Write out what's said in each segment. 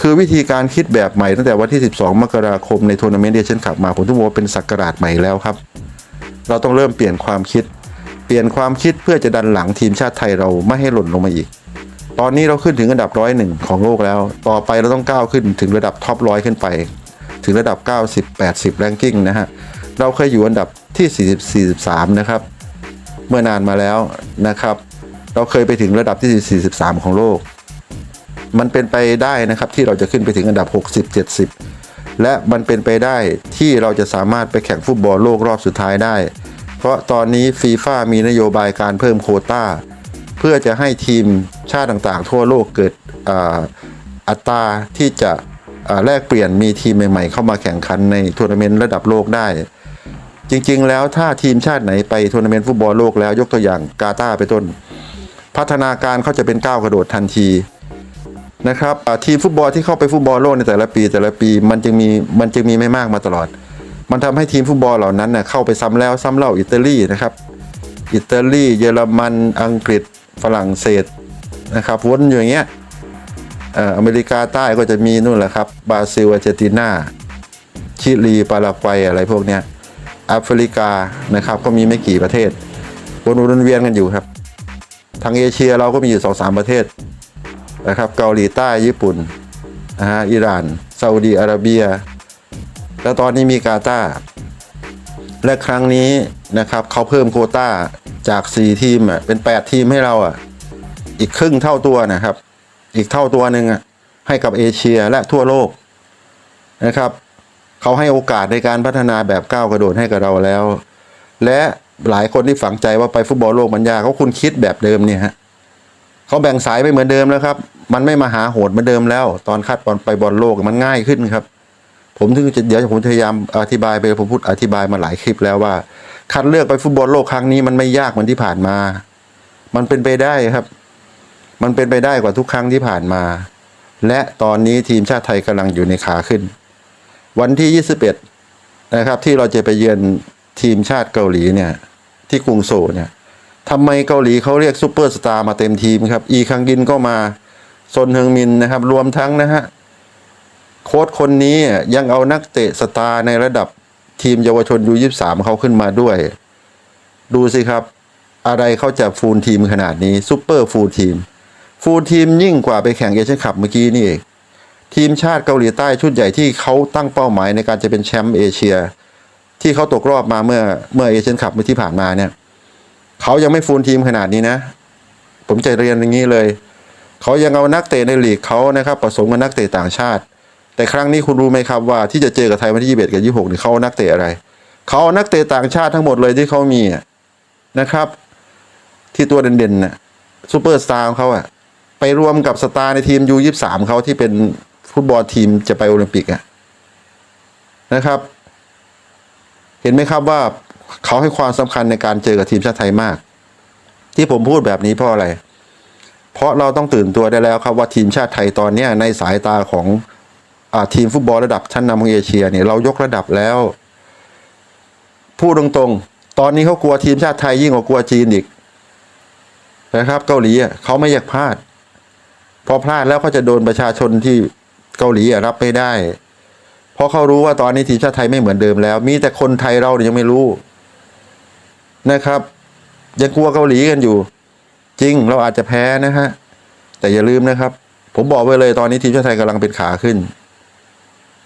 คือวิธีการคิดแบบใหม่ตั้งแต่วันที่ 12 มกราคมในทัวร์นาเมนต์เอเชียนคัพมาผมต้องบอกว่าเป็นศักราชใหม่แล้วครับ เราต้องเริ่มเปลี่ยนความคิด เปลี่ยนความคิดเพื่อจะดันหลังทีมชาติไทยเราไม่ให้หล่นลงมาอีก ตอนนี้เราขึ้นถึงอันดับร้อยหนึ่งของโลกแล้ว ต่อไปเราต้องก้าวขึ้นถึงระดับท็อปร้อยขึ้นไป ถึงระดับ 90 80 แรงกิ้งนะฮะ เราเคยอยู่อันดับที่ 40 43 นะครับ เมื่อนานมาแล้วนะครับ เราเคยไปถึงระดับที่ 43 ของโลก มันเป็นไปได้นะครับที่เราจะขึ้นไปถึงอันดับ 60 70 และมันเป็นไปได้ที่เราจะสามารถไปแข่งฟุตบอลโลกรอบสุดท้ายได้ เพราะตอนนี้ฟีฟ่ามีนโยบายการเพิ่มโคต้า เพื่อจะให้ทีมชาติต่างๆ ทั่วโลกเกิดอ,อัตราที่จะแลกเปลี่ยนมีทีมใหม่ๆเข้ามาแข่งขันในทัวร์นาเมนต์ระดับโลกได้ จริงๆ แล้วถ้าทีมชาติไหนไปทัวร์นาเมนต์ฟุตบอลโลกแล้วยกตัวอย่างกาตาร์ไปต้น พัฒนาการเขาจะเป็นก้าวกระโดดทันทีนะครับทีมฟุตบอลที่เข้าไปฟุตบอลโลกในแต่ละปีแต่ละปีมันจึงมีมันจึงมีไม่มากมาตลอด มันทำให้ทีมฟุตบอลเหล่านั้นเน่ยเข้าไปซ้ำแล้วซ้ำเล่าอิตาลีนะครับอิตาลีเยอรมันอังกฤษฝรั่งเศสนะครับวนอยู่อย่างเงี้ยอเมริกาใต้ก็จะมีนู่นแหละครับบราซิลอาร์เจนตินาชิลีปารากวัยอะไรพวกเนี้ยแอฟริกานะครับก็มีไม่กี่ประเทศวนๆเวียนกันอยู่ครับ ทางเอเชียเราก็มีอยู่สองสามประเทศนะครับเกาหลีใต้ญี่ปุ่นนะฮะอิหร่านซาอุดีอาระเบีย แล้วตอนนี้มีกาตาร์และครั้งนี้นะครับเขาเพิ่มโควต้าจาก 4 ทีมอะเป็น 8 ทีมให้เราอะอีกครึ่งเท่าตัวนะครับ อีกเท่าตัวหนึ่งอะให้กับเอเชียและทั่วโลกนะครับเขาให้โอกาสในการพัฒนาแบบก้าวกระโดดให้กับเราแล้ว และ หลายคนที่ฝังใจว่าไปฟุตบอลโลกมันยากเขาคุณคิดแบบเดิมเนี่ยฮะเขาแบ่งสายไปเหมือนเดิมแล้วครับ มันไม่มาหาโหดเหมือนเดิมแล้ว ตอนคัดบอลไปบอลโลกมันง่ายขึ้นครับ ผมถึงจะเดี๋ยวผมพยายามอธิบายไปผมพูดอธิบายมาหลายคลิปแล้วว่า คัดเลือกไปฟุตบอลโลกครั้งนี้มันไม่ยากเหมือนที่ผ่านมา มันเป็นไปได้ครับ มันเป็นไปได้กว่าทุกครั้งที่ผ่านมา และตอนนี้ทีมชาติไทยกำลังอยู่ในขาขึ้น วันที่ 21 นะครับที่เราจะไปเยือนทีมชาติเกาหลีเนี่ย ที่กรุงโซลเนี่ยทำไมเกาหลีเขาเรียกซูเปอร์สตาร์มาเต็มทีมครับ อีคังกินก็มาซนเฮิงมินนะครับ รวมทั้งนะฮะโค้ชคนนี้ยังเอานักเตะสตาร์ในระดับทีมเยาวชนยูยี่สามเขาขึ้นมาด้วย ดูสิครับ อะไรเขาจะฟูลทีมขนาดนี้ซูเปอร์ฟูลทีม ฟูลทีมยิ่งกว่าไปแข่งเอเชียนคัพเมื่อกี้นี่เองทีมชาติเกาหลีใต้ชุดใหญ่ที่เขาตั้งเป้าหมายในการจะเป็นแชมป์เอเชีย ที่เขาตกรอบมาเมื่อเมื่อเอเชียนคัพเมื่อที่ผ่านมาเนี่ยเขายังไม่ฟูลทีมขนาดนี้นะ ผมจะเรียนอย่างนี้เลยเขายังเอานักเตะในลีกเขานะครับผสมกับนักเตะต่างชาติ แต่ครั้งนี้คุณรู้ไหมครับว่าที่จะเจอกับไทยวันที่21กับ26นี่เขาเอานักเตะอะไรเขาเอานักเตะต่างชาติทั้งหมดเลยที่เขามีนะครับ ที่ตัวเด่นๆน่ะซูเปอร์สตาร์ของเขาอะไปรวมกับสตาร์ในทีม U23 เขาที่เป็นฟุตบอลทีมจะไปโอลิมปิกอะนะครับ เห็นไหมครับว่าเขาให้ความสำคัญในการเจอกับทีมชาติไทยมาก ที่ผมพูดแบบนี้เพราะอะไร เพราะเราต้องตื่นตัวได้แล้วครับว่าทีมชาติไทยตอนเนี้ในสายตาของอทีมฟุตบอลระดับชั้นนำของเอเชียเนี่ยเรายกระดับแล้วพูดตรงๆ ตอนนี้เขากลัวทีมชาติไทยยิ่งกว่ากลัวจีนอีกนะครับ เกาหลีเขาไม่อยากพลาด พอพลาดแล้วเขาจะโดนประชาชนที่เกาหลีรับไม่ได้ เพราะเขารู้ว่าตอนนี้ทีมชาติไทยไม่เหมือนเดิมแล้ว มีแต่คนไทยเราเนี่ยยังไม่รู้นะครับ ยังกลัวเกาหลีกันอยู่ จริงเราอาจจะแพ้นะฮะ แต่อย่าลืมนะครับ ผมบอกไว้เลยตอนนี้ทีมชาติไทยกำลังเป็นขาขึ้น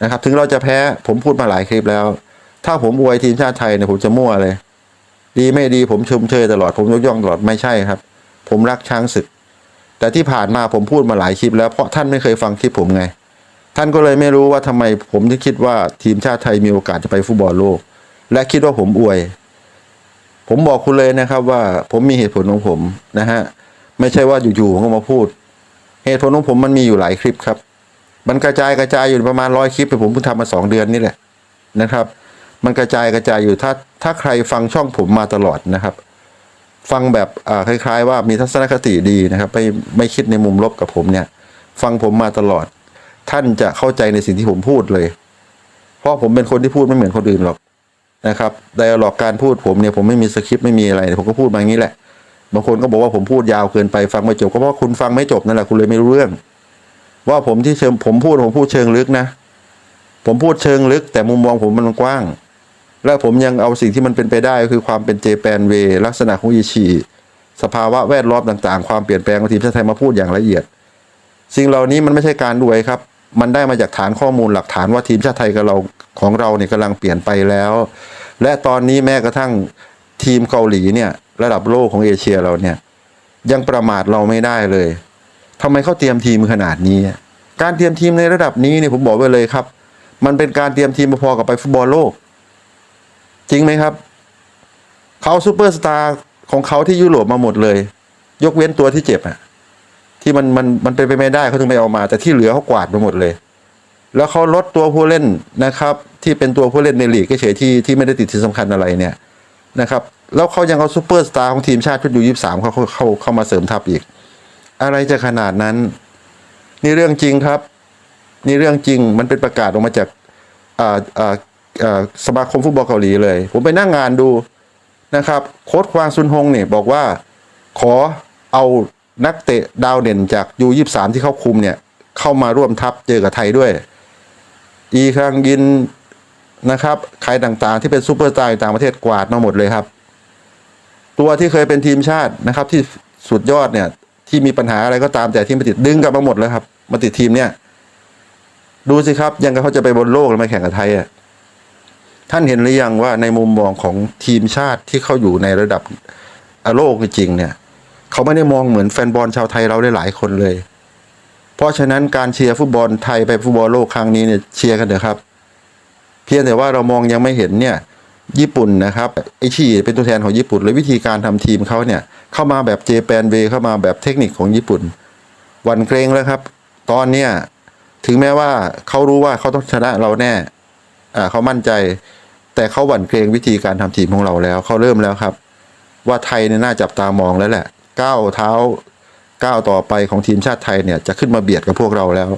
นะครับ ถึงเราจะแพ้ผมพูดมาหลายคลิปแล้ว ถ้าผมอวยทีมชาติไทยเนี่ยผมจะมั่วเลย ดีไม่ดีผมชมเชยตลอดผมยกย่องตลอดไม่ใช่ครับ ผมรักช้างศึก แต่ที่ผ่านมาผมพูดมาหลายคลิปแล้วเพราะท่านไม่เคยฟังคลิปผมไง ท่านก็เลยไม่รู้ว่าทำไมผมถึงคิดว่าทีมชาติไทยมีโอกาสจะไปฟุตบอลโลก และคิดว่าผมอวย ผมบอกคุณเลยนะครับว่าผมมีเหตุผลของผมนะฮะไม่ใช่ว่าอยู่ๆผมก็มาพูด เหตุผลของผมมันมีอยู่หลายคลิปครับ มันกระจายกระจายอยู่ประมาณร้อยคลิปแต่ผมเพิ่งทำมาสองเดือนนี่แหละนะครับ มันกระจายกระจายอยู่ถ้าถ้าใครฟังช่องผมมาตลอดนะครับ ฟังแบบคล้าย ๆ ว่ามีทัศนคติดีนะครับ ไม่ไม่คิดในมุมลบกับผมเนี่ย ฟังผมมาตลอด ท่านจะเข้าใจในสิ่งที่ผมพูดเลย เพราะผมเป็นคนที่พูดไม่เหมือนคนอื่นหรอกนะครับไดอะล็อกการพูดผมเนี่ยผมไม่มีสคริปต์ไม่มีอะไร ผมก็พูดมาอย่างนี้แหละ บางคนก็บอกว่าผมพูดยาวเกินไปฟังไม่จบก็เพราะคุณฟังไม่จบนั่นแหละคุณเลยไม่รู้เรื่อง ว่าผมที่เชิงผมพูดผมพูดเชิงลึกนะ ผมพูดเชิงลึก แต่มุมมองผมมันกว้าง และผมยังเอาสิ่งที่มันเป็นไปได้ก็คือความเป็นเจแปนเวลักษณะของอิชิสภาวะแวดล้อมต่างๆ ความเปลี่ยนแปลงของทีมชาติไทยมาพูดอย่างละเอียด สิ่งเหล่านี้มันไม่ใช่การดวยครับ มันได้มาจากฐานข้อมูลหลักฐานว่าทีมชาติไทยกับเราของเราเนี่ยกำลังเปลี่ยนไปแล้ว และตอนนี้แม้กระทั่งทีมเกาหลีเนี่ยระดับโลกของเอเชียเราเนี่ยยังประมาทเราไม่ได้เลยทำไมเขาเตรียมทีมขนาดนี้ การเตรียมทีมในระดับนี้เนี่ยผมบอกไว้เลยครับ มันเป็นการเตรียมทีมพอๆกับไปฟุตบอลโลก จริงไหมครับเขาซูเปอร์สตาร์ของเขาที่ยุโรปมาหมดเลย ยกเว้นตัวที่เจ็บอะ ที่มันมันมันเป็นไปไม่ได้เขาถึงไม่เอามา แต่ที่เหลือเขากวาดมาหมดเลย แล้วเขาลดตัวผู้เล่นนะครับ ที่เป็นตัวผู้เล่นในลีกเฉยๆที่ที่ไม่ได้ติดทีมสำคัญอะไรเนี่ยนะครับ แล้วเขายังเอาซูเปอร์สตาร์ของทีมชาติชุดยูยี่สามเขาเขาเขาเข้ามาเสริมทัพอีก อะไรจะขนาดนั้น นี่เรื่องจริงครับ นี่เรื่องจริงมันเป็นประกาศออกมาจากอ่าอ่าอ่าสมาคมฟุตบอลเกาหลีเลย ผมไปนั่งงานดูนะครับ โค้ชควางซุนฮงเนี่ยบอกว่า ขอเอา นักเตะดาวเด่นจากยูยี่สามที่เขาคุมเนี่ย เข้ามาร่วมทัพเจอกับไทยด้วย อีครังยินนะครับใครต่างๆที่เป็นซูเปอร์สตาร์ต่างประเทศกวาดมาหมดเลยครับ ตัวที่เคยเป็นทีมชาตินะครับ ที่สุดยอดเนี่ย ที่มีปัญหาอะไรก็ตามแต่ที่มาติดดึงกลับมาหมดแล้วครับ มาติดทีมเนี่ยดูสิครับ ยังเขาจะไปบนโลกแล้วมาแข่งกับไทยอะท่านเห็นหรือยังว่าในมุมมองของทีมชาติที่เขาอยู่ในระดับโลกจริงเนี่ย เขาไม่ได้มองเหมือนแฟนบอลชาวไทยเราได้หลายคนเลย เพราะฉะนั้นการเชียร์ฟุตบอลไทยไปฟุตบอลโลกครั้งนี้เนี่ยเชียร์กันเถอะครับ เพียงแต่ว่าเรามองยังไม่เห็นเนี่ยญี่ปุ่นนะครับไอชีเป็นตัวแทนของญี่ปุ่นเลยวิธีการทำทีมเขาเนี่ยเข้ามาแบบเจแปนเวเข้ามาแบบเทคนิคของญี่ปุ่นหวันเกรงแล้วครับ ตอนเนี้ยถึงแม้ว่าเขารู้ว่าเขาต้องชนะเราแน่อ่าเขามั่นใจ แต่เขาหวั่นเกรงวิธีการทำทีมของเราแล้วเขาเริ่มแล้วครับ ว่าไทยเนี่ยน่าจับตามองแล้วแหละ ก้าวเท้าก้าวต่อไปของทีมชาติไทยเนี่ยจะขึ้นมาเบียดกับพวกเราแล้ว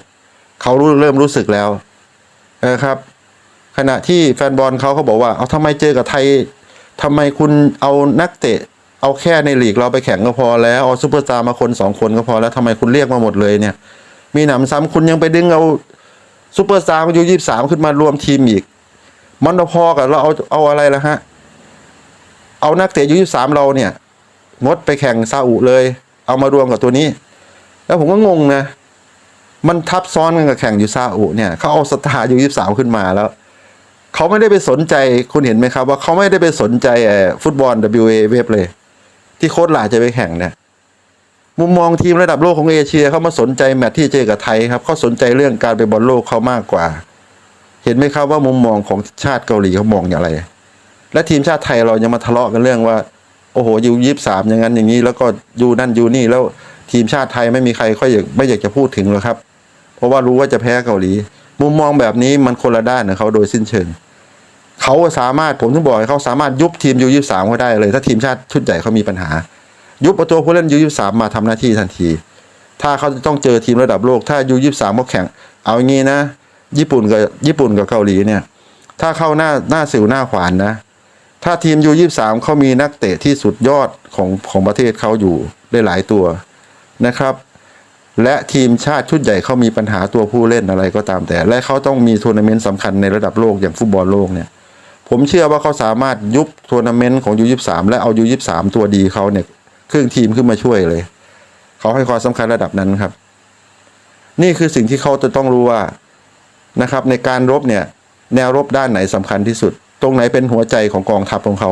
เขารู้เริ่มรู้สึกแล้วนะครับ ขณะที่แฟนบอลเขาเขาบอกว่า เอาทำไมเจอกับไทยทำไมคุณเอานักเตะ เอาแค่ในลีกเราไปแข่งก็พอแล้วเอาซูเปอร์สตาร์มาคนสองคนก็พอแล้วทำไมคุณเรียกมาหมดเลยเนี่ย มีหนำซ้ำคุณยังไปดึงเอาซูเปอร์สตาร์อายุยี่สามขึ้นมารวมทีมอีก มันพอกับเราเอาเอาอะไรละฮะ เอานักเตะอายุยี่สามเราเนี่ย งดไปแข่งซาอุเลย เอามารวมกับตัวนี้ แล้วผมก็งงนะ มันทับซ้อนกันกับแข่งอยู่ซาอุเนี่ยเขาเอาสตาร์อายุยี่สามขึ้นมาแล้วเขาไม่ได้ไปสนใจคุณเห็นไหมครับ ว่าเขาไม่ได้ไปสนใจฟุตบอล WA เว็บเลย ที่โค้ชหลาจะไปแข่งเนี่ยมุมมองทีมระดับโลกของเอเชียเขามาสนใจแมตช์ที่เจอกับไทยครับเขาสนใจเรื่องการไปบอลโลกเขามากกว่า เห็นไหมครับว่ามุมมองของชาติเกาหลีเขามองอย่างไร และทีมชาติไทยเรายังมาทะเลาะกันเรื่องว่า อ้โหยูยี่สามอย่างนั้นอย่างนี้ แล้วก็ยูนั่นยูนี่แล้วทีมชาติไทยไม่มีใครค่อยอยากไม่อยากจะพูดถึงหรอกครับ เพราะว่ารู้ว่าจะแพ้เกาหลี มุมมองแบบนี้มันคนละด้านกับเขาโดยสิ้นเชิงเขาสามารถผมถึงบอกเขาสามารถยุบทีมยูยี่สามเขาได้เลย ถ้าทีมชาติชุดใหญ่เขามีปัญหา ยุบเอาตัวผู้เล่นยูยี่สามมาทำหน้าที่ทันที ถ้าเขาจะต้องเจอทีมระดับโลก ถ้ายูยี่สามเขาแข่ง เอาอย่างงี้นะ ญี่ปุ่นกับญี่ปุ่นกับเกาหลีเนี่ย ถ้าเข้าหน้าหน้าสิวหน้าขวานนะ ถ้าทีมยูยี่สามเขามีนักเตะที่สุดยอดของของประเทศเขาอยู่ได้หลายตัวนะครับ และทีมชาติชุดใหญ่เขามีปัญหาตัวผู้เล่นอะไรก็ตามแต่ และเขาต้องมีทัวร์นาเมนต์สำคัญในระดับโลกอย่างฟุตบอลโลกเนี่ยผมเชื่อว่าเขาสามารถยุบทัวร์นาเมนต์ของยูยี่สามและเอายูยี่สามตัวดีเขาเนี่ยครึ่งทีมขึ้นมาช่วยเลย เขาให้ความสำคัญระดับนั้นครับ นี่คือสิ่งที่เขาจะต้องรู้ว่านะครับ ในการรบเนี่ย แนวรบด้านไหนสำคัญที่สุด ตรงไหนเป็นหัวใจของกองทัพของเขา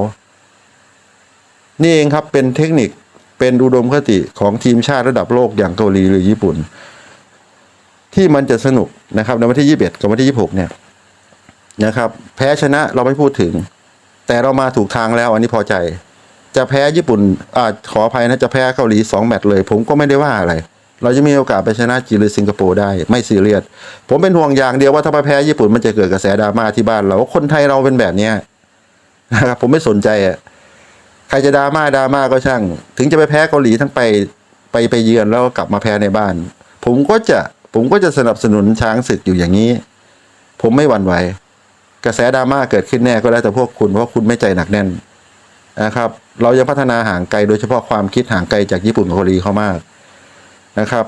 นี่เองครับเป็นเทคนิคเป็นอุดมคติของทีมชาติระดับโลกอย่างเกาหลีหรือญี่ปุ่น ที่มันจะสนุกนะครับในวันที่ยี่สิบเอ็ดกับวันที่ยี่สิบหกเนี่ยนะครับ แพ้ชนะเราไม่พูดถึง แต่เรามาถูกทางแล้วอันนี้พอใจ จะแพ้ญี่ปุ่นอ่าขออภัยนะจะแพ้เกาหลีสองแมตช์เลย ผมก็ไม่ได้ว่าอะไร เราจะมีโอกาสไปชนะจีนหรือสิงคโปร์ได้ไม่ซีเรียสผมเป็นห่วงอย่างเดียวว่าถ้าไปแพ้ญี่ปุ่นมันจะเกิดกระแสดราม่าที่บ้านเราคนไทยเราเป็นแบบเนี้ยนะครับผมไม่สนใจอะใครจะดราม่าดราม่าก็ช่าง ถึงจะไปแพ้เกาหลีทั้งไปไปไปเยือนแล้วก็กลับมาแพ้ในบ้าน ผมก็จะผมก็จะสนับสนุนช้างศึกอยู่อย่างนี้ ผมไม่หวั่นไหว กระแสดราม่าเกิดขึ้นแน่ก็แล้วแต่พวกคุณเพราะคุณไม่ใจหนักแน่นนะครับ เรายังพัฒนาห่างไกลโดยเฉพาะความคิดห่างไกลจากญี่ปุ่นกับเกาหลีเขามาก นะครับ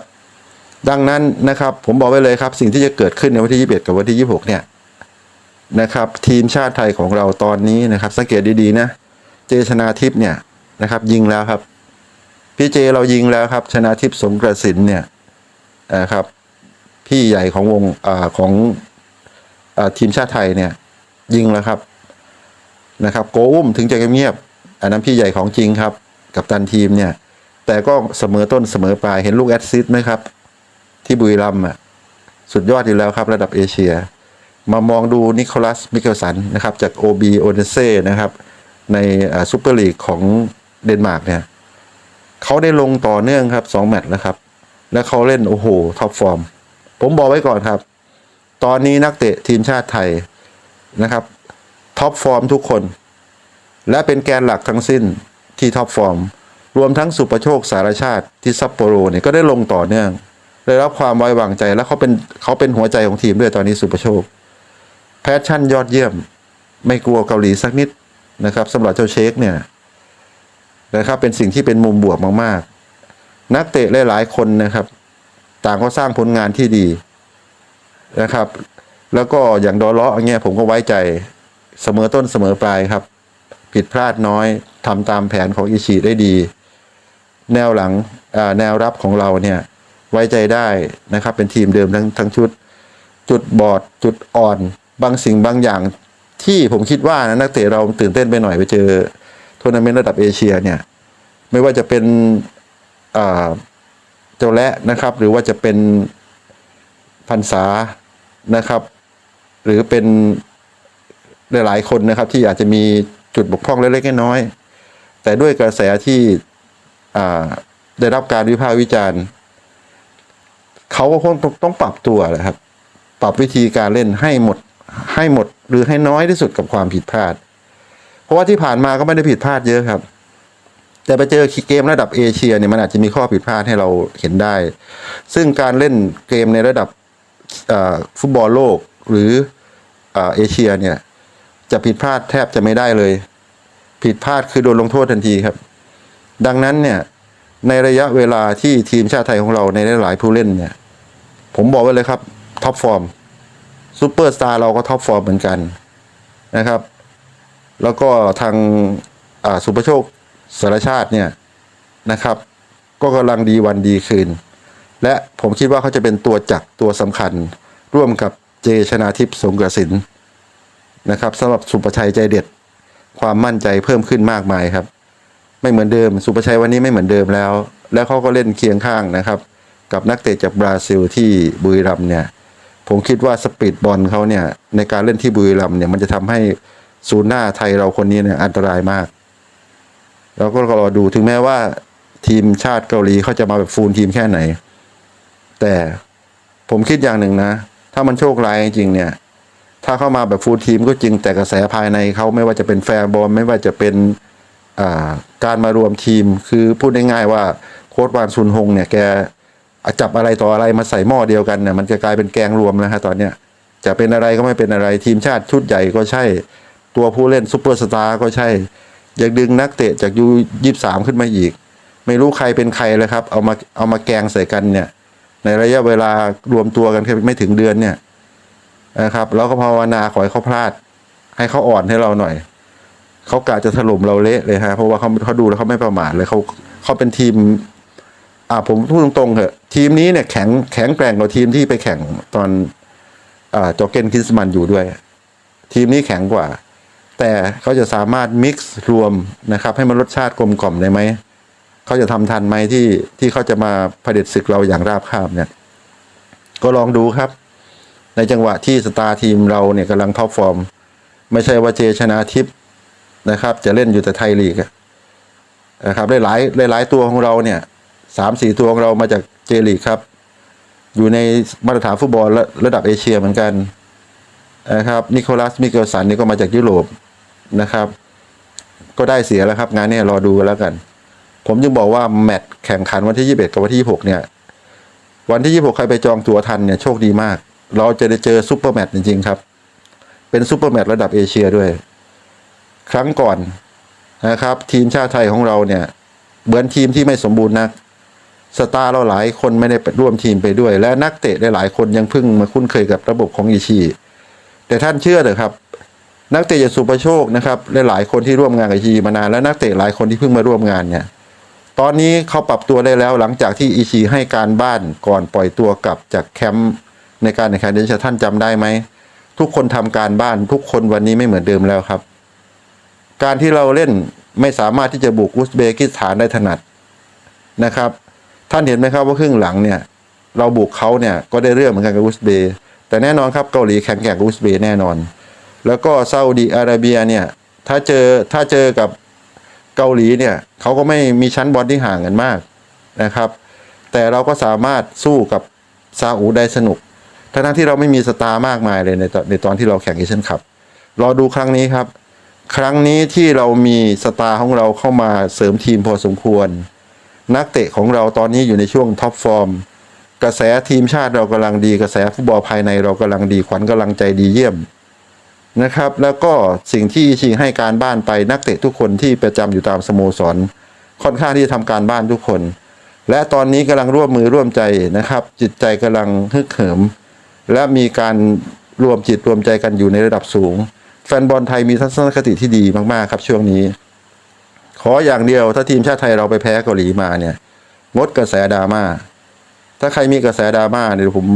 ดังนั้นนะครับผมบอกไว้เลยครับ สิ่งที่จะเกิดขึ้นในวันที่ 21 กับวันที่ 26 เนี่ยนะครับทีมชาติไทยของเราตอนนี้นะครับ สังเกตดีๆนะเจชนาทิพย์เนี่ยนะครับ ยิงแล้วครับ พี่เจเรายิงแล้วครับ ชนาทิพย์สงกระสินเนี่ยนะครับ พี่ใหญ่ของวงอของอทีมชาติไทยเนี่ยยิงแล้วครับนะครับ โกอุ้มถึงจะเงียบอันนั้นพี่ใหญ่ของจริงครับ กับตันทีมเนี่ย แต่ก็เสมอต้นเสมอปลายเห็นลูกแอดซิสต์ไหมครับ ที่บุรีรัมย์อะสุดยอดอยู่แล้วครับ ระดับเอเชีย มามองดูนิโคลัสมิเกลสันนะครับ จากโอบีโอเนเซ่นะครับ ในซูเปอร์ลีกของเดนมาร์กเนี่ยเขาได้ลงต่อเนื่องครับสองแมตช์แล้วครับ และเขาเล่นโอ้โหท็อปฟอร์ม ผมบอกไว้ก่อนครับ ตอนนี้นักเตะทีมชาติไทยนะครับท็อปฟอร์มทุกคน และเป็นแกนหลักทั้งสิ้นที่ท็อปฟอร์ม รวมทั้งสุประโชคสารชาติที่ซัปโปโรเนี่ยก็ได้ลงต่อเนื่องได้รับความไว้วางใจและเขาเป็นเขาเป็นหัวใจของทีมด้วยตอนนี้สุประโชค แพชชั่นยอดเยี่ยม ไม่กลัวเกาหลีสักนิดนะครับสำหรับเจ้าเชคเนี่ยนะครับเป็นสิ่งที่เป็นมุมบวกมากๆ นักเตะหลายๆคนนะครับ ต่างก็สร้างผลงานที่ดีนะครับ แล้วก็อย่างดอเลาะอย่างเงี้ยผมก็ไว้ใจเสมอต้นเสมอปลายครับ ผิดพลาดน้อยทำตามแผนของอิชิได้ดี แนวหลังแนวรับของเราเนี่ยไว้ใจได้นะครับ เป็นทีมเดิมทั้งทั้งชุด จุดบอดจุดอ่อน บางสิ่งบางอย่างที่ผมคิดว่านะนักเตะเราตื่นเต้นไปหน่อยไปเจอทัวร์นาเมนต์ระดับเอเชียเนี่ยไม่ว่าจะเป็นเจ้าและนะครับ หรือว่าจะเป็นพันษานะครับ หรือเป็นหลายๆคนนะครับที่อาจจะมีจุดบกพร่องเล็กๆน้อยๆแต่ด้วยกระแสที่ ได้รับการวิพากษ์วิจารณ์เขาก็คงต้องปรับตัวแหละครับ ปรับวิธีการเล่นให้หมดให้หมดหรือให้น้อยที่สุดกับความผิดพลาด เพราะว่าที่ผ่านมาก็ไม่ได้ผิดพลาดเยอะครับ แต่ไปเจอเกมระดับเอเชียเนี่ยมันอาจจะมีข้อผิดพลาดให้เราเห็นได้ ซึ่งการเล่นเกมในระดับฟุตบอลโลกหรือเอเชียเนี่ยจะผิดพลาดแทบจะไม่ได้เลย ผิดพลาดคือโดนลงโทษทันทีครับ ดังนั้นเนี่ยในระยะเวลาที่ทีมชาติไทยของเราในหลายๆผู้เล่นเนี่ย ผมบอกไว้เลยครับท็อปฟอร์มซูเปอร์สตาร์เราก็ท็อปฟอร์มเหมือนกันนะครับ แล้วก็ทางอ่าสุประโชคสารชาติเนี่ยนะครับ ก็กำลังดีวันดีคืน และผมคิดว่าเขาจะเป็นตัวจักตัวสำคัญ ร่วมกับเจชนาทิพย์สงกระสินนะครับสำหรับสุประชัยใจเด็ด ความมั่นใจเพิ่มขึ้นมากมายครับ ไม่เหมือนเดิม สุประชัยวันนี้ไม่เหมือนเดิมแล้ว แล้วเขาก็เล่นเคียงข้างนะครับ กับนักเตะจากบราซิลที่บุรีรัมเนี่ย ผมคิดว่าสปีดบอลเขาเนี่ยในการเล่นที่บุรีรัมเนี่ยมันจะทำให้ศูนย์หน้าไทยเราคนนี้เนี่ยอันตรายมากแล้วก็รอดูถึงแม้ว่าทีมชาติเกาหลีเขาจะมาแบบฟูลทีมแค่ไหน แต่ผมคิดอย่างหนึ่งนะ ถ้ามันโชคร้ายจริงเนี่ย ถ้าเข้ามาแบบฟูลทีมก็จริงแต่กระแสภายในเขาไม่ว่าจะเป็นแฟร์บอลไม่ว่าจะเป็น การมารวมทีมคือพูดง่ายๆว่าโค้ชวานซุนฮงเนี่ยแกจับอะไรต่ออะไรมาใส่หม้อเดียวกันเนี่ยมันจะกลายเป็นแกงรวมแล้วฮะตอนเนี้ยจะเป็นอะไรก็ไม่เป็นอะไรทีมชาติชุดใหญ่ก็ใช่ ตัวผู้เล่นซูเปอร์สตาร์ก็ใช่อยากดึงนักเตะจากยูยี่สามขึ้นมาอีก ไม่รู้ใครเป็นใครเลยครับ เอามาเอามาแกงใส่กันเนี่ย ในระยะเวลารวมตัวกันแค่ไม่ถึงเดือนเนี่ยนะครับแล้วก็ภาวนาขอให้เขาพลาด ให้เขาอ่อนให้เราหน่อย เขากะจะถล่มเราเละเลยฮะเพราะว่าเขาเขาดูแล้วเขาไม่ประมาทเลยเขาเขาเป็นทีม อ่าผมพูดตรงๆเถอะทีมนี้เนี่ยแข็งแข็งแกร่งกว่าทีมที่ไปแข่งตอนอ่าจอเกนคินสมันอยู่ด้วย ทีมนี้แข็งกว่า แต่เขาจะสามารถมิกซ์รวมนะครับ ให้มันรสชาติกลมกล่อมได้ไหมเขาจะทำทันไหมที่ที่เขาจะมาเผด็จศึกเราอย่างราบคาบเนี่ยก็ลองดูครับ ในจังหวะที่สตาร์ทีมเราเนี่ยกำลังท็อปฟอร์ม ไม่ใช่ว่าเจชนาทิพย์ นะครับ จะเล่นอยู่แต่ไทยลีกนะครับหลายหลายหลายตัวของเราเนี่ยสามสี่ตัวของเรามาจากเจลีกครับ อยู่ในมาตรฐานฟุตบอลระระดับเอเชียเหมือนกันนะครับนิโคลัสมิเกลสันนี่ก็มาจากยุโรปนะครับ ก็ได้เสียแล้วครับงานนี้รอดูแล้วกัน ผมจึงบอกว่าแมตช์แข่งขันวันที่ 21 กับวันที่ 26 เนี่ย วันที่ 26 ใครไปจองตั๋วทันเนี่ยโชคดีมาก เราจะได้เจอซูเปอร์แมตช์จริงๆครับ เป็นซูเปอร์แมตช์ระดับเอเชียด้วย ครั้งก่อนนะครับ ทีมชาติไทยของเราเนี่ยเหมือนทีมที่ไม่สมบูรณ์นักสตาร์เราหลายคนไม่ได้ไปร่วมทีมไปด้วย และนักเตะหลายๆคนยังเพิ่งมาคุ้นเคยกับระบบของอิชิแต่ท่านเชื่อเถอะครับ นักเตะอย่างสุประโชคนะครับหลายๆคนที่ร่วมงานกับอิชิมานานและนักเตะหลายคนที่เพิ่งมาร่วมงานเนี่ยตอนนี้เขาปรับตัวได้แล้วหลังจากที่อิชิให้การบ้านก่อนปล่อยตัวกลับจากแคมป์ในการแข่งขันเดนชท่านจำได้ไหมทุกคนทำการบ้านทุกคนวันนี้ไม่เหมือนเดิมแล้วครับ การที่เราเล่นไม่สามารถที่จะบุกอุซเบกิสถานได้ถนัดนะครับ ท่านเห็นไหมครับว่าครึ่งหลังเนี่ยเราบุกเขาเนี่ยก็ได้เรื่องเหมือนกันกับอุซเบย์แต่แน่นอนครับเกาหลีแข็งแกร่งกว่าอุซเบย์แน่นอน แล้วก็ซาอุดีอาระเบียเนี่ยถ้าเจอถ้าเจอกับเกาหลีเนี่ยเขาก็ไม่มีชั้นบอลที่ห่างกันมากนะครับ แต่เราก็สามารถสู้กับซาอุได้สนุกทั้งที่เราไม่มีสตาร์มากมายเลยในตอนในตอนที่เราแข่งเอเชียนคัพรอดูครั้งนี้ครับ ครั้งนี้ที่เรามีสตาร์ของเราเข้ามาเสริมทีมพอสมควร นักเตะของเราตอนนี้อยู่ในช่วงท็อปฟอร์ม กระแสทีมชาติเรากำลังดี กระแสฟุตบอลภายในเรากำลังดีขวัญกำลังใจดีเยี่ยมนะครับ แล้วก็สิ่งที่อิชิให้การบ้านไปนักเตะทุกคนที่ประจำอยู่ตามสโมสร ค่อนข้างที่จะทำการบ้านทุกคน และตอนนี้กำลังร่วมมือร่วมใจนะครับ จิตใจกำลังฮึกเหิม และมีการรวมจิตรวมใจกันอยู่ในระดับสูง แฟนบอลไทยมีทัศนคติที่ดีมากๆครับช่วงนี้ ขออย่างเดียวถ้าทีมชาติไทยเราไปแพ้เกาหลีมาเนี่ย งดกระแสดราม่า ถ้าใครมีกระแสดราม่าเนี่ยผม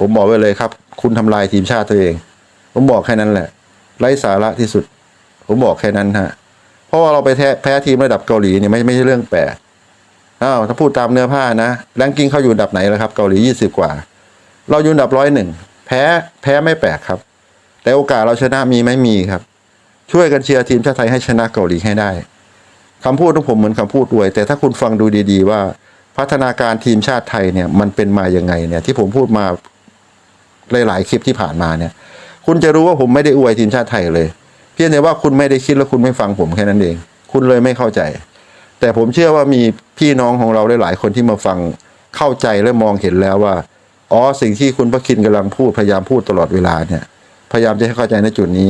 ผมบอกไว้เลยครับ คุณทำลายทีมชาติตัวเอง ผมบอกแค่นั้นแหละ ไร้สาระที่สุด ผมบอกแค่นั้นฮะเพราะว่าเราไปแพ้แพ้ทีมระดับเกาหลีเนี่ยไม่ไม่ใช่เรื่องแปลกอ้าวถ้าพูดตามเนื้อผ้านะแรงกิ้งเขาอยู่อันดับไหนแล้วครับ เกาหลียี่สิบกว่า เราอยู่อันดับร้อยหนึ่งแพ้แพ้ไม่แปลกครับ แต่โอกาสเราชนะมีไหม่มีครับ ช่วยกันเชียร์ทีมชาติไทยให้ชนะเกาหลีให้ได้คำพูดของผมเหมือนคำพูดอวย แต่ถ้าคุณฟังดูดี ๆ ว่าพัฒนาการทีมชาติไทยเนี่ยมันเป็นมาอย่างไงเนี่ยที่ผมพูดมาหลายๆคลิปที่ผ่านมาเนี่ย คุณจะรู้ว่าผมไม่ได้อวยทีมชาติไทยเลย เพียงแต่ว่าคุณไม่ได้คิดแล้วคุณไม่ฟังผมแค่นั้นเอง คุณเลยไม่เข้าใจ แต่ผมเชื่อว่ามีพี่น้องของเราหลายๆคนที่มาฟังเข้าใจและมองเห็นแล้วว่าอ๋อสิ่งที่คุณพระคินกำลังพูดพยายามพูดตลอดเวลาเนี่ย พยายามจะให้เข้าใจในจุดนี้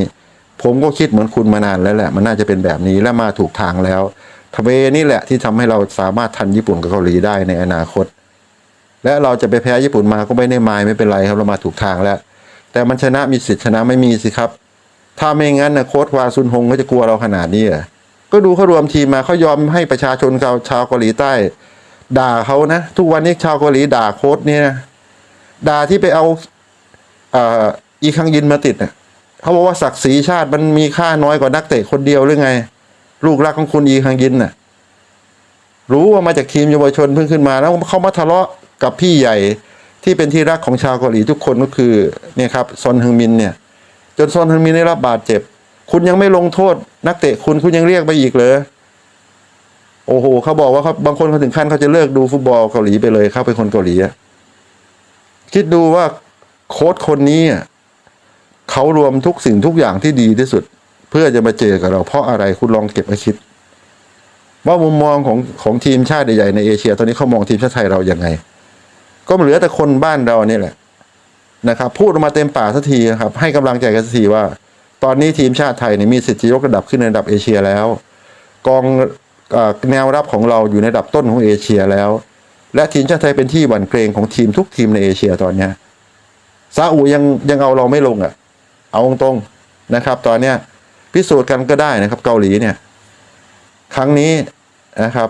ผมก็คิดเหมือนคุณมานานแล้วแหละ มันน่าจะเป็นแบบนี้และมาถูกทางแล้วทเวนี่แหละที่ทำให้เราสามารถทันญี่ปุ่นกับเกาหลีได้ในอนาคต และเราจะไปแพ้ญี่ปุ่นมาก็ไม่ได้มายไม่เป็นไรครับเรามาถูกทางแล้ว แต่มันชนะมีสิทธิ์ชนะไม่มีสิครับ ถ้าไม่งั้นนะโค้ชวาซุนฮงเขาจะกลัวเราขนาดนี้เหรอก็ดูเขารวมทีมมาเขายอมให้ประชาชนชาวชาวเกาหลีใต้ ด่าเขานะ ทุกวันนี้ชาวเกาหลีด่าโค้ชเนี่ยนะด่าที่ไปเอาเอีคังยินมาติดเน่ะเขาบอกว่าศักดิ์ศรีชาติมันมีค่าน้อยกว่านักเตะคนเดียวหรือไง ลูกรักของคุณอีคังยินน่ะ รู้ว่ามาจากทีมเยาวชนเพิ่งขึ้นมาแล้วเขามาทะเลาะกับพี่ใหญ่ที่เป็นที่รักของชาวเกาหลีทุกคนก็คือเนี่ยครับซอนฮึงมินเนี่ย จนซอนฮึงมินได้รับบาดเจ็บ คุณยังไม่ลงโทษ นักเตะคุณคุณยังเรียกไปอีกเลยโอ้โหเขาบอกว่าเขาบางคนเขาถึงขั้นเขาจะเลิกดูฟุตบอลเกาหลีไปเลยเขาเป็นคนเกาหลีอะคิดดูว่าโค้ชคนนี้อะ เขารวมทุกสิ่งทุกอย่างที่ดีที่สุด เพื่อจะมาเจอกับเราเพราะอะไรคุณลองเก็บไว้คิด ว่ามุมมองของของทีมชาติใหญ่ในเอเชีย ตอนนี้เขามองทีมชาติไทยเราอย่างไง ก็เหลือแต่คนบ้านเราเนี่ยแหละนะครับ พูดออกมาเต็มปากสักทีนะครับ ให้กำลังใจกันสักทีว่า ตอนนี้ทีมชาติไทยเนี่ยมีสิทธิยกระดับขึ้นในระดับเอเชียแล้ว กองอแนวรับของเราอยู่ในระดับต้นของเอเชียแล้ว และทีมชาติไทยเป็นที่หวั่นเกรงของทีมทุกทีมในเอเชียตอนนี้ซาอุยังยังเอาเราไม่ลงอะ เอาตรงๆนะครับ ตอนเนี้ยพิสูจน์กันก็ได้นะครับ เกาหลีเนี่ย ครั้งนี้นะครับ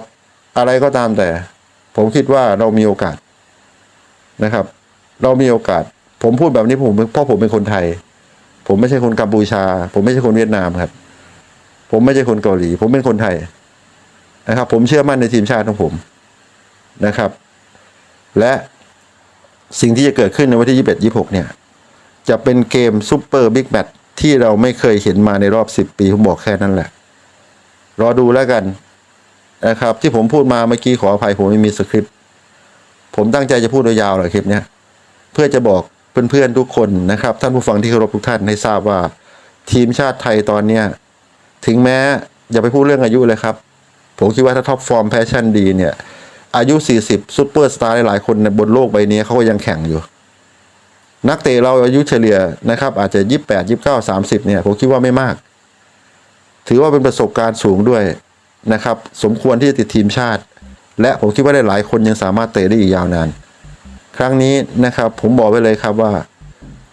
อะไรก็ตามแต่ ผมคิดว่าเรามีโอกาสนะครับ เรามีโอกาส ผมพูดแบบนี้ผมเพราะผมเป็นคนไทย ผมไม่ใช่คนกัมพูชา ผมไม่ใช่คนเวียดนามครับ ผมไม่ใช่คนเกาหลี ผมเป็นคนไทยนะครับ ผมเชื่อมั่นในทีมชาติของผมนะครับ และสิ่งที่จะเกิดขึ้นในวันที่ 21 26 เนี่ย จะเป็นเกมซูเปอร์บิ๊กแมตที่เราไม่เคยเห็นมาในรอบ 10 ปีผมบอกแค่นั้นแหละ รอดูแล้วกันนะครับ ที่ผมพูดมาเมื่อกี้ขออภัยผมไม่มีสคริปต์ผมตั้งใจจะพูดยาวๆเลยคลิปนี้เพื่อจะบอกเพื่อนๆทุกคนนะครับ ท่านผู้ฟังที่เคารพทุกท่านให้ทราบว่า ทีมชาติไทยตอนเนี้ยถึงแม้อย่าไปพูดเรื่องอายุเลยครับ ผมคิดว่าถ้าท็อปฟอร์มแพชชั่นดีเนี่ย อายุ 40ซูเปอร์สตาร์หลายๆคนในบนโลกใบนี้เขาก็ยังแข่งอยู่ นักเตะเราอายุเฉลี่ยนะครับ อาจจะ28 29 30เนี่ยผมคิดว่าไม่มาก ถือว่าเป็นประสบการณ์สูงด้วยนะครับ สมควรที่จะติดทีมชาติ และผมคิดว่าได้หลายคนยังสามารถเตะได้อีกยาวนาน ครั้งนี้นะครับผมบอกไว้เลยครับว่า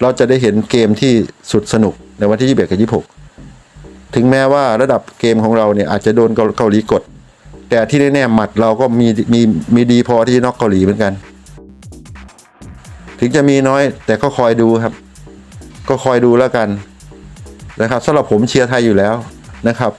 เราจะได้เห็นเกมที่สุดสนุกในวันที่ 21 กับ 26 ถึงแม้ว่าระดับเกมของเราเนี่ยอาจจะโดนเกาเกาหลีกด แต่ที่แน่ๆหมัดเราก็มีมีมีดีพอที่จะน็อกเกาหลีเหมือนกัน ถึงจะมีน้อย แต่ก็คอยดูครับ ก็คอยดูแล้วกันนะครับสำหรับผมเชียร์ไทยอยู่แล้วนะครับ